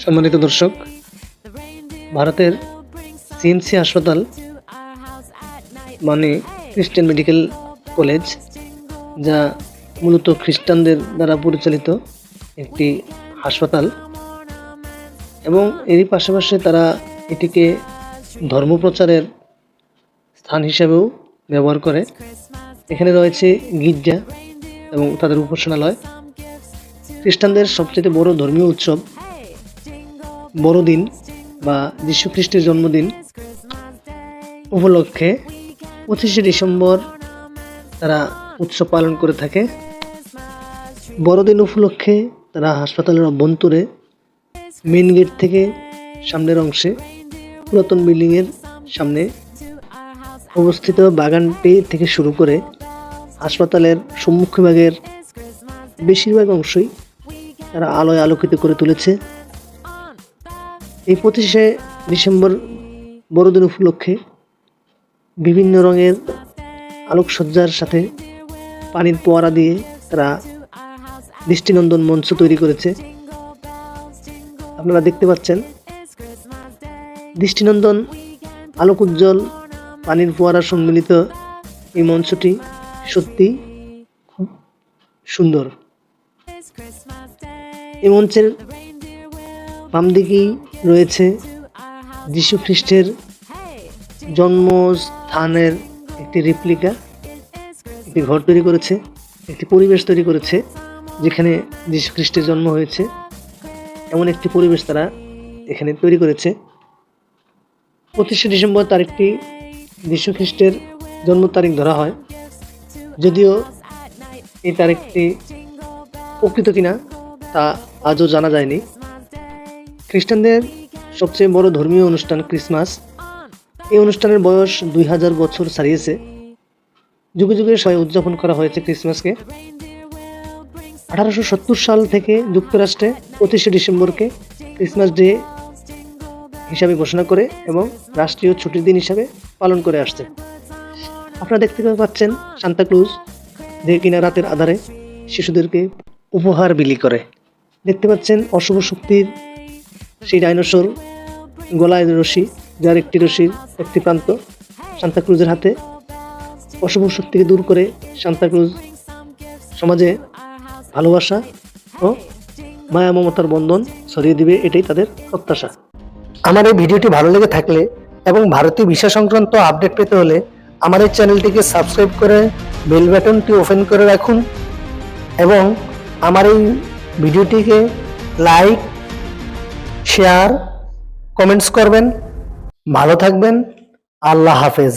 সম্মানিত দর্শক, ভারতের সিএমসি হাসপাতাল মানে খ্রিস্টান মেডিকেল কলেজ যা মূলত খ্রিস্টানদের দ্বারা পরিচালিত একটি হাসপাতাল এবং এরই পাশাপাশি তারা এটিকে ধর্মপ্রচারের স্থান হিসেবেও ব্যবহার করে। এখানে রয়েছে গির্জা এবং তাদের উপাসনালয়। খ্রিস্টানদের সবচেয়ে বড় ধর্মীয় উৎসব বড়দিন বা যীশু খ্রিস্টের জন্মদিন উপলক্ষে পঁচিশে ডিসেম্বর তারা উৎসব পালন করে থাকে। বড়দিন উপলক্ষে তারা হাসপাতালের অভ্যন্তরে মেন গেট থেকে সামনের অংশে পুরাতন বিল্ডিংয়ের সামনে অবস্থিত বাগানটি থেকে শুরু করে হাসপাতালের সম্মুখভাগের বেশিরভাগ অংশই তারা আলোয় আলোকিত করে তুলেছে। এই পঁচিশে ডিসেম্বর বড়দিন উপলক্ষে বিভিন্ন রঙের আলোকসজ্জার সাথে পানির পোয়ারা দিয়ে তারা দৃষ্টিনন্দন মঞ্চ তৈরি করেছে। আপনারা দেখতে পাচ্ছেন, দৃষ্টিনন্দন আলোক উজ্জ্বল পানির ফোয়ারা সম্মিলিত এই মঞ্চটি সত্যি খুব সুন্দর। এই মঞ্চের বাম দিকেই রয়েছে যীশু খ্রিস্টের জন্মস্থানের একটি রিপ্লিকা একটি ঘর তৈরি করেছে, একটি পরিবেশ তৈরি করেছে, যেখানে খ্রিস্টের জন্ম হয়েছে। এমন একটি পরিবেশ তারা এখানে তৈরি করেছে। পঁচিশে ডিসেম্বর তারিখটি যীশু খ্রিস্টের জন্ম তারিখ ধরা হয়। যদিও এই তারিখটি প্রকৃত কিনা তা আজও জানা যায়নি। খ্রিস্টানদের সবচেয়ে বড় ধর্মীয় অনুষ্ঠান ক্রিসমাস, এই অনুষ্ঠানের বয়স দুই হাজার বছর ছাড়িয়েছে। যুগে যুগে সবাই উদযাপন করা হয়েছে ক্রিসমাসকে। আঠারোশো সত্তর সাল থেকে যুক্তরাষ্ট্রে পঁচিশে ডিসেম্বরকে ক্রিসমাস ডে হিসাবে ঘোষণা করে এবং রাষ্ট্রীয় ছুটির দিন হিসাবে পালন করে আসছে। আপনারা দেখতে পাচ্ছেন সান্তাক্লুজ যে কিনা রাতের আধারে শিশুদেরকে উপহার বিলি করে। দেখতে পাচ্ছেন অশুভ শক্তির সেই ডাইনোসর গলায় রশি, যার একটি রশির একটি প্রান্ত সান্তাক্রুজের হাতে। অশুভ শক্তিকে দূর করে সান্তাক্রুজ সমাজে ভালোবাসা ও মায়া মমতার বন্ধন ছড়িয়ে দিবে, এটাই তাদের প্রত্যাশা। আমার এই ভিডিওটি ভালো লেগে থাকলে এবং ভারতীয় ভিসা সংক্রান্ত আপডেট পেতে হলে আমার এই চ্যানেলটিকে সাবস্ক্রাইব করে বেল বাটনটি ওপেন করে রাখুন এবং আমার এই ভিডিওটিকে লাইক শেয়ার কমেন্টস করবেন। ভালো থাকবেন। আল্লাহ হাফেজ।